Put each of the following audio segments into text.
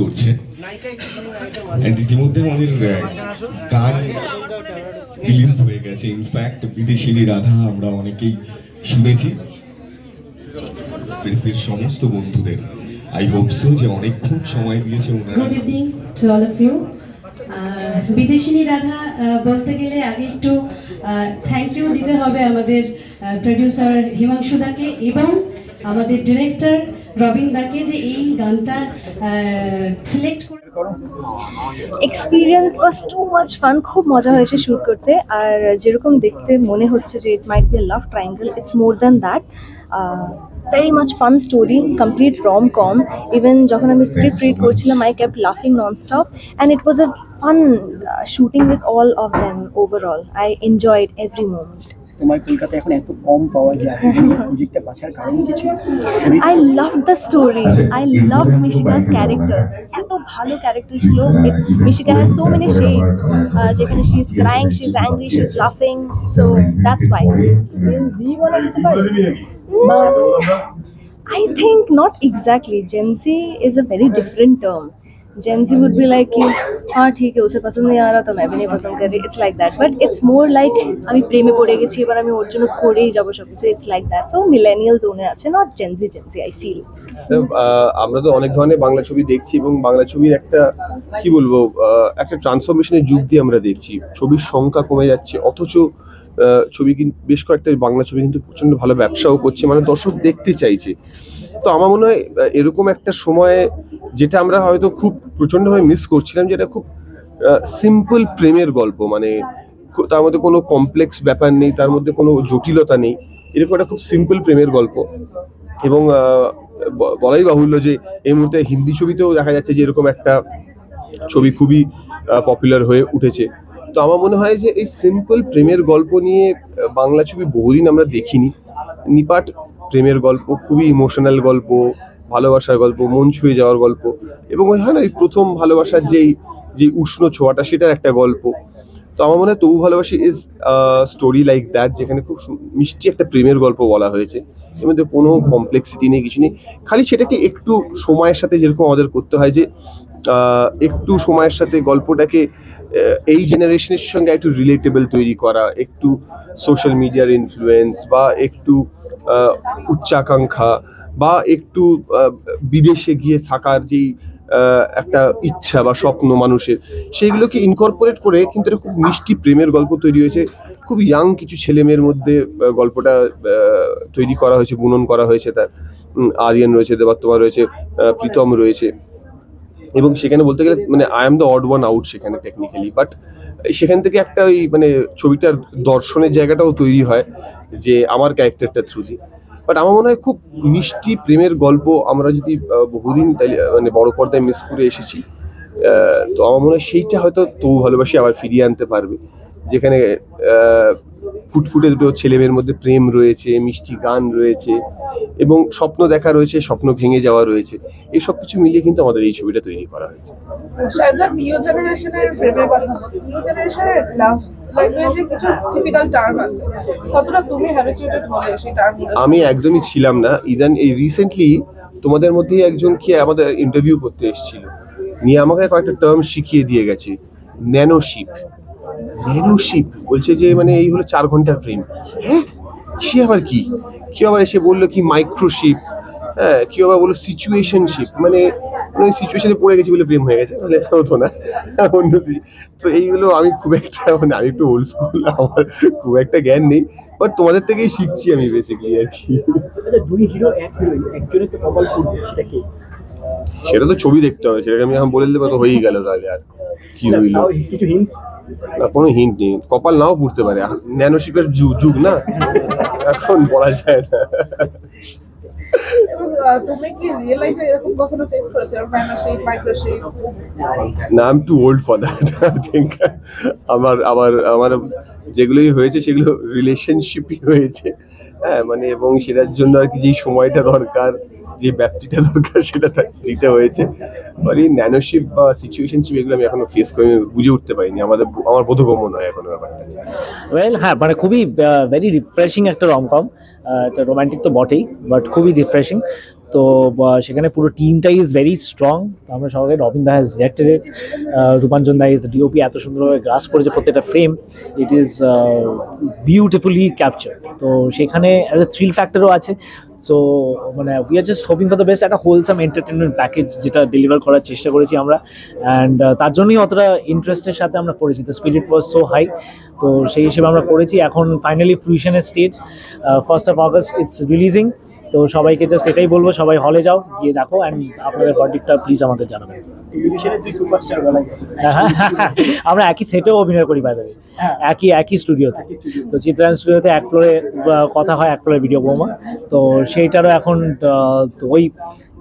করছে। অ্যান্ড ইতিমধ্যে আমাদের গান রিলিজ হয়ে গেছে। ইনফ্যাক্ট বিদেশিনী রাধা আমরা অনেকেই শুনেছি। প্রেসের সমস্ত বন্ধুদের। আই হোপ সো যে অনেকক্ষণ সময় দিয়েছে ওনারা। Good evening to all of you বিদেশিনী Radha বলতে গেলে আগে একটু থ্যাংক ইউ দিতে হবে আমাদের প্রডিউসার হিমাংশু দাকে এবং আমাদের ডিরেক্টর রবিন দাকে যে এই গানটা সিলেক্ট করে experience was too much fun খুব মজা হয়েছে শ্যুট করতে। আর যেরকম দেখতে মনে হচ্ছে যে it might be love triangle it's more than that very much fun story complete rom com even যখন আমি স্ক্রিপ্ট রিড করছিলাম আই ক্যাপ লাফিং non stop and it was a fun shooting with all of them overall I enjoyed every moment তোমার কলকাতায় এখন এত কম পাওয়া যায় প্রজেক্টটা বাঁচার কারণ কিছু I love the story I love Mishika's character এত ভালো ক্যারেক্টার ছিল। Mishika has so many shades যেখানে she is crying she is angry she is লাফিং so that's why Gen Z বলা যেতে পারে? I think not exactly. Gen Z is a very different term. Gen Z would be like कि हाँ ठीक है उसे पसंद नहीं आ रहा तो मैं भी नहीं पसंद कर रही it's like that but it's more like আমি প্রেমে পড়ে গেছি এবার আমি ওর জন্য করেই যাবো সব কিছু it's like that so millennial জোনে আছে not Gen Z Gen Z I feel ah, আমরা তো অনেক ধরনের বাংলা ছবি দেখছি এবং বাংলা ছবির একটা কি বলবো আহ, একটা ট্রান্সফরমেশনের যুগ দিয়ে আমরা দেখছি ছবির সংখ্যা কমে যাচ্ছে অথচ আহ, ছবি কিন্তু বেশ কয়েকটা বাংলা ছবি কিন্তু প্রচন্ড ভালো ব্যবসাও করছে মানে দর্শক দেখতে চাইছে তো আমার মনে হয় এরকম একটা সময়ে যেটা আমরা হয়তো খুব প্রচন্ডভাবে মিস করছিলাম, যেটা খুব সিম্পল প্রেমের গল্প মানে তার মধ্যে কোনো কমপ্লেক্স ব্যাপার নেই, তার মধ্যে কোনো জটিলতা নেই, এরকম একটা খুব সিম্পল প্রেমের গল্প। এবং বলাই বাহুল্য যে এই মুহূর্তে হিন্দি ছবিতেও দেখা যাচ্ছে যে এরকম একটা ছবি খুবই পপুলার হয়ে উঠেছে। তো আমার মনে হয় যে এই সিম্পল প্রেমের গল্প নিয়ে বাংলা ছবি বহুদিন আমরা দেখিনি। নিপাট প্রেমের গল্প, খুবই ইমোশনাল গল্প, ভালোবাসার গল্প, মন ছুঁয়ে যাওয়ার গল্প এবং ওই হয় না, এই প্রথম ভালোবাসার যেই যে উষ্ণ ছোঁয়াটা সেটার একটা গল্প। তো আমার মনে হয় তবু ভালোবাসি ইজ স্টোরি লাইক দ্যাট যেখানে খুব মিষ্টি একটা প্রেমের গল্প বলা হয়েছে। এর মধ্যে কোনো কমপ্লেক্সিটি নেই, কিছু নেই। খালি সেটাকে একটু সময়ের সাথে যেরকম আমাদের করতে হয় যে একটু সময়ের সাথে গল্পটাকে এই জেনারেশনের সঙ্গে একটু রিলেটেবল তৈরি করা, একটু সোশ্যাল মিডিয়ার ইনফ্লুয়েন্স বা একটু উচ্চাকাঙ্ক্ষা বা একটু বিদেশে গিয়ে থাকার যেই একটা ইচ্ছা বা স্বপ্ন মানুষের, সেইগুলোকে ইনকর্পোরেট করে কিন্তু একটা খুব মিষ্টি প্রেমের গল্প তৈরি হয়েছে। খুব ইয়াং কিছু ছেলে মেয়ের মধ্যে গল্পটা তৈরি করা হয়েছে, বুনন করা হয়েছে তার। আরিয়ান রয়েছে দেবাত্মা রয়েছে প্রীতম রয়েছে। এবং সেখানে বলতে গেলে মানে I am the odd one out সেখানে টেকনিক্যালি বাট সেখান থেকে একটা ওই মানে ছবিটার দর্শনের জায়গাটাও তৈরি হয়। যে আমার ক্যারেক্টারটা থ্রু বাট আমার মনে হয় খুব মিষ্টি প্রেমের গল্প আমরা যদি বহুদিন মানে বড় পর্দায় মিস করে এসেছি তো আমার মনে হয় সেইটা হয়তো তবু ভালোবাসি আবার ফিরিয়ে আনতে পারবে। যেখানে ফুটফুটে দুটো ছেলেমেয়ের মধ্যে প্রেম রয়েছে মিষ্টি গান রয়েছে এবং স্বপ্ন দেখা রয়েছে স্বপ্ন ভেঙে যাওয়া রয়েছে। এই সব কিছু মিলিয়ে কিন্তু আমাদের এই ছবিটা তৈরি করা হয়েছে। নিউ জেনারেশনের প্রেমের কথা নিউ জেনারেশনের লাভ কিছু টিপিক্যাল টার্ম আছে। কতটা তুমি হ্যাবিচুয়েটেড হলে সেই টার্মগুলো আমি একদমই ছিলাম না। ইদান এই রিসেন্টলি তোমাদের মধ্যে একজন কি আমাদের ইন্টারভিউ করতে এসেছিল। নিয়ে আমাকে কয়েকটা টার্ম শিখিয়ে দিয়ে গেছে। ন্যানোশিপ ন্যানোশিপ বলছে যে মানে এই হলো চার ঘণ্টার প্রেম হ্যাঁ? সে আবার কি? কেউ আবার এসে বলল কি মাইক্রোশিপ হ্যাঁ কেউ আবার বলল সিচুয়েশনশিপ মানে ওই সিচুয়েশনে পড়ে গেছি বলে প্রেম হয়ে গেছে। বলে হতো না, অন্য। তো এইগুলো আমি খুব একটা মানে আমি একটু ওল্ড স্কুল আমার খুব একটা জ্ঞান নেই বাট তোমাদের থেকেই শিখছি আমি বেসিক্যালি আর কি। আচ্ছা দুই হিরো এক একজনের তো কপাল সেটা সেটা তো ছবি দেখতে হবে সেটাকে আমি এখন বলে দেবো তো হয়েই গেল তাহলে আর কি না, হইল কিছু হিন্টস না কোনো হিন্ট নেই কপাল নাও পুড়তে পারে ন্যানোশিপের যুগ যুগ না? এখন বলা যায় না। এবং আহ, তুমি কি রিয়েল লাইফে এরকম কখনো ফেস করেছ? ম্যানারশিপ মাইক্রোশিপ না I too old for that I think আমার আমার আমার যেগুলোই হয়েছে সেগুলো রিলেশনশিপই হয়েছে। হ্যাঁ মানে এবং সেটার জন্য আর কি যেই সময়টা দরকার যে ব্যাপ্তিটা দরকার সেটা দিতে হয়েছে। আর এই ন্যানোশিপ বা সিচুয়েশনশিপ এগুলো আমি এখনও ফেস করে বুঝে উঠতে পারিনি। আমাদের আমার বোধগম্য নয় এখনও ব্যাপারটা। ওয়েল হ্যাঁ মানে খুবই ভেরি রিফ্রেশিং একটা রমকম একটা রোমান্টিক তো বটেই বাট খুবই রিফ্রেশিং তো সেখানে পুরো টিমটাই ইজ ভেরি স্ট্রং আমরা সবাই Robin da has directed Rupanjan da is DOP এত সুন্দরভাবে গ্রাস করেছে প্রত্যেকটা frame it is beautifully capture তো সেখানে একটা থ্রিল ফ্যাক্টরও আছে। সো মানে we are just hoping for the best একটা হোলসাম এন্টারটেনমেন্ট প্যাকেজ যেটা ডেলিভার করার চেষ্টা করেছি আমরা। অ্যান্ড তার জন্যই অতটা ইন্টারেস্টের সাথে আমরা করেছি। The spirit was so high তো সেই হিসেবে আমরা করেছি। এখন finally ফ্রুইশনের stage first of August it's releasing তো সবাইকে জাস্ট এটাই বলব সবাই হলে যাও গিয়ে দেখো অ্যান্ড আপনাদের ভার্ডিকটা প্লিজ আমাদের জানাবেন। টেলিভিশনের যে সুপারস্টার বলা যায় আমরা একই সেটেও অভিনয় করি বাইরে হ্যাঁ। একই একই স্টুডিওতে তো। চিত্রায়ণ স্টুডিওতে এক ফ্লোরে কথা হয় এক ফ্লোরে ভিডিও বৌমা। তো সেইটারও এখন ওই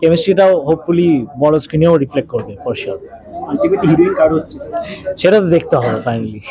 কেমিস্ট্রিটাও হোপফুলি বড় স্ক্রিনেও রিফ্লেক্ট করবে ফর শিওর সেটা তো দেখতে হবে ফাইনালি